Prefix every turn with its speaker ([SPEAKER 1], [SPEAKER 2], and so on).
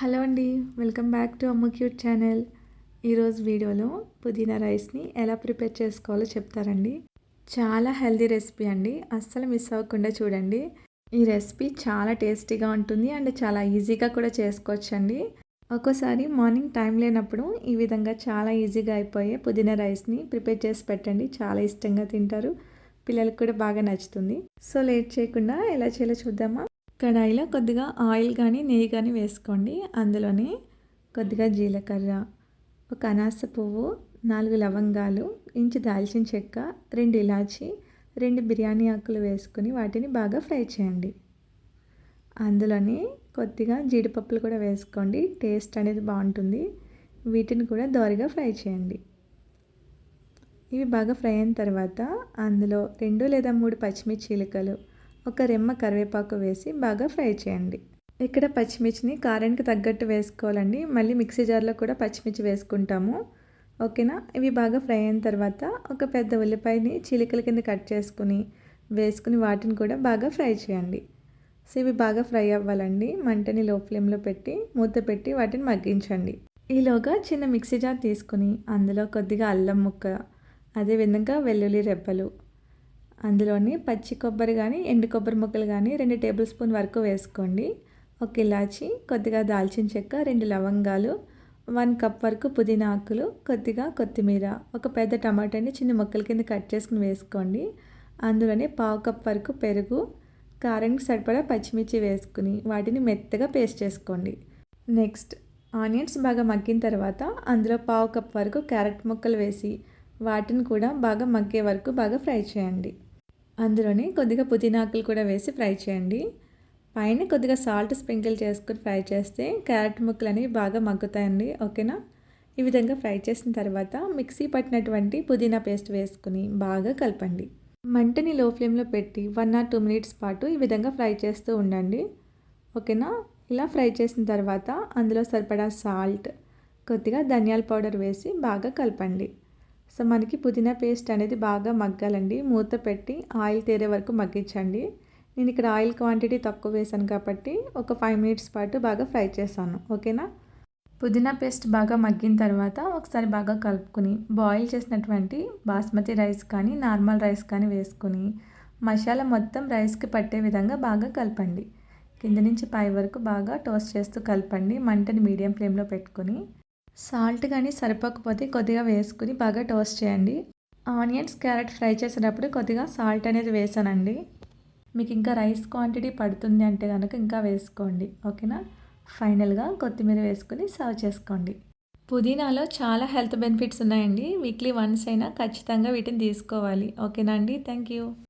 [SPEAKER 1] Hello అండి welcome back to అమ్మ cute channel. ఈరోజు వీడియోలో పుదీనా రైస్ని ఎలా ప్రిపేర్ చేసుకోవాలో చెప్తారండి. చాలా హెల్దీ రెసిపీ అండి అస్సలు మిస్ అవ్వకుండా చూడండి. ఈ రెసిపీ చాలా టేస్టీగా ఉంటుంది అండ్ చాలా ఈజీగా కూడా చేసుకోవచ్చండి. ఒక్కోసారి మార్నింగ్ టైం లేనప్పుడు ఈ విధంగా చాలా ఈజీగా అయిపోయే పుదీనా రైస్ని ప్రిపేర్ చేసి పెట్టండి. చాలా ఇష్టంగా తింటారు. పిల్లలకు కూడా బాగా నచ్చుతుంది. సో లేట్ చేయకుండా ఎలా చేయాలో చూద్దామా? కడాయిలో కొద్దిగా ఆయిల్ కానీ నెయ్యి కానీ వేసుకోండి. అందులోనే కొద్దిగా జీలకర్ర ఒక అనాస పువ్వు నాలుగు లవంగాలు ఇంచు దాల్చిన చెక్క రెండు ఇలాచి రెండు బిర్యానీ ఆకులు వేసుకుని వాటిని బాగా ఫ్రై చేయండి. అందులోనే కొద్దిగా జీడిపప్పులు కూడా వేసుకోండి. టేస్ట్ అనేది బాగుంటుంది. వీటిని కూడా దోరగా ఫ్రై చేయండి. ఇవి బాగా ఫ్రై అయిన తర్వాత అందులో రెండు లేదా మూడు పచ్చిమిర్చి చీలికలు ఒక రెమ్మ కరివేపాకు వేసి బాగా ఫ్రై చేయండి. ఇక్కడ పచ్చిమిర్చిని కారానికి తగ్గట్టు వేసుకోవాలండి. మళ్ళీ మిక్సీ జార్లో కూడా పచ్చిమిర్చి వేసుకుంటాము. ఓకేనా? ఇవి బాగా ఫ్రై అయిన తర్వాత ఒక పెద్ద ఉల్లిపాయని చిలికల కింద కట్ చేసుకుని వేసుకుని వాటిని కూడా బాగా ఫ్రై చేయండి. సో ఇవి బాగా ఫ్రై అవ్వాలండి. మంటని లో ఫ్లేమ్లో పెట్టి మూత పెట్టి వాటిని మగ్గించండి. ఈలోగా చిన్న మిక్సీ జార్ తీసుకుని అందులో కొద్దిగా అల్లం ముక్క అదేవిధంగా వెల్లుల్లి రెబ్బలు అందులోని పచ్చి కొబ్బరి కానీ ఎండు కొబ్బరి ముక్కలు కానీ రెండు టేబుల్ స్పూన్ వరకు వేసుకోండి. ఒక ఇలాచి కొద్దిగా దాల్చిన చెక్క రెండు లవంగాలు వన్ కప్ వరకు పుదీనా ఆకులు కొద్దిగా కొత్తిమీర ఒక పెద్ద టమాటాని చిన్న ముక్కల కింద కట్ చేసుకుని వేసుకోండి. అందులోనే పావు కప్ వరకు పెరుగు కారానికి సరిపడా పచ్చిమిర్చి వేసుకుని వాటిని మెత్తగా పేస్ట్ చేసుకోండి. నెక్స్ట్ ఆనియన్స్ బాగా మగ్గిన తర్వాత అందులో పావు కప్ వరకు క్యారెట్ ముక్కలు వేసి వాటిని కూడా బాగా మగ్గే వరకు బాగా ఫ్రై చేయండి. అందులోని కొద్దిగా పుదీనాకులు కూడా వేసి ఫ్రై చేయండి. పైన కొద్దిగా సాల్ట్ స్ప్రింకిల్ చేసుకుని ఫ్రై చేస్తే క్యారెట్ ముక్కలు అనేవి బాగా మగ్గుతాయండి ఓకేనా? ఈ విధంగా ఫ్రై చేసిన తర్వాత మిక్సీ పట్టినటువంటి పుదీనా పేస్ట్ వేసుకుని బాగా కలపండి. మంటని లో ఫ్లేమ్లో పెట్టి వన్ ఆర్ టూ మినిట్స్ పాటు ఈ విధంగా ఫ్రై చేస్తూ ఉండండి ఓకేనా? ఇలా ఫ్రై చేసిన తర్వాత అందులో సరిపడా సాల్ట్ కొద్దిగా ధనియాల పౌడర్ వేసి బాగా కలపండి. సో మనకి పుదీనా పేస్ట్ అనేది బాగా మగ్గాలండి. మూత పెట్టి ఆయిల్ తేరే వరకు మగ్గించండి. నేను ఇక్కడ ఆయిల్ క్వాంటిటీ తక్కువ వేసాను కాబట్టి ఒక ఫైవ్ మినిట్స్ పాటు బాగా ఫ్రై చేస్తాను ఓకేనా? పుదీనా పేస్ట్ బాగా మగ్గిన తర్వాత ఒకసారి బాగా కలుపుకొని బాయిల్ చేసినటువంటి బాస్మతి రైస్ కానీ నార్మల్ రైస్ కానీ వేసుకొని మసాలా మొత్తం రైస్కి పట్టే విధంగా బాగా కలపండి. కింద నుంచి పై వరకు బాగా టోస్ట్ చేస్తూ కలపండి. మంటని మీడియం ఫ్లేమ్లో పెట్టుకొని సాల్ట్ కానీ సరిపోకపోతే కొద్దిగా వేసుకుని బాగా టోస్ట్ చేయండి. ఆనియన్స్ క్యారెట్ ఫ్రై చేసేటప్పుడు కొద్దిగా సాల్ట్ అనేది వేసానండి. మీకు ఇంకా రైస్ క్వాంటిటీ పడుతుంది అంటే కనుక ఇంకా వేసుకోండి. ఓకేనా? ఫైనల్గా కొత్తిమీర వేసుకుని సర్వ్ చేసుకోండి. పుదీనాలో చాలా హెల్త్ బెనిఫిట్స్ ఉన్నాయండి. వీక్లీ వన్స్ అయినా ఖచ్చితంగా వీటిని తీసుకోవాలి. ఓకేనా అండి? Thank you.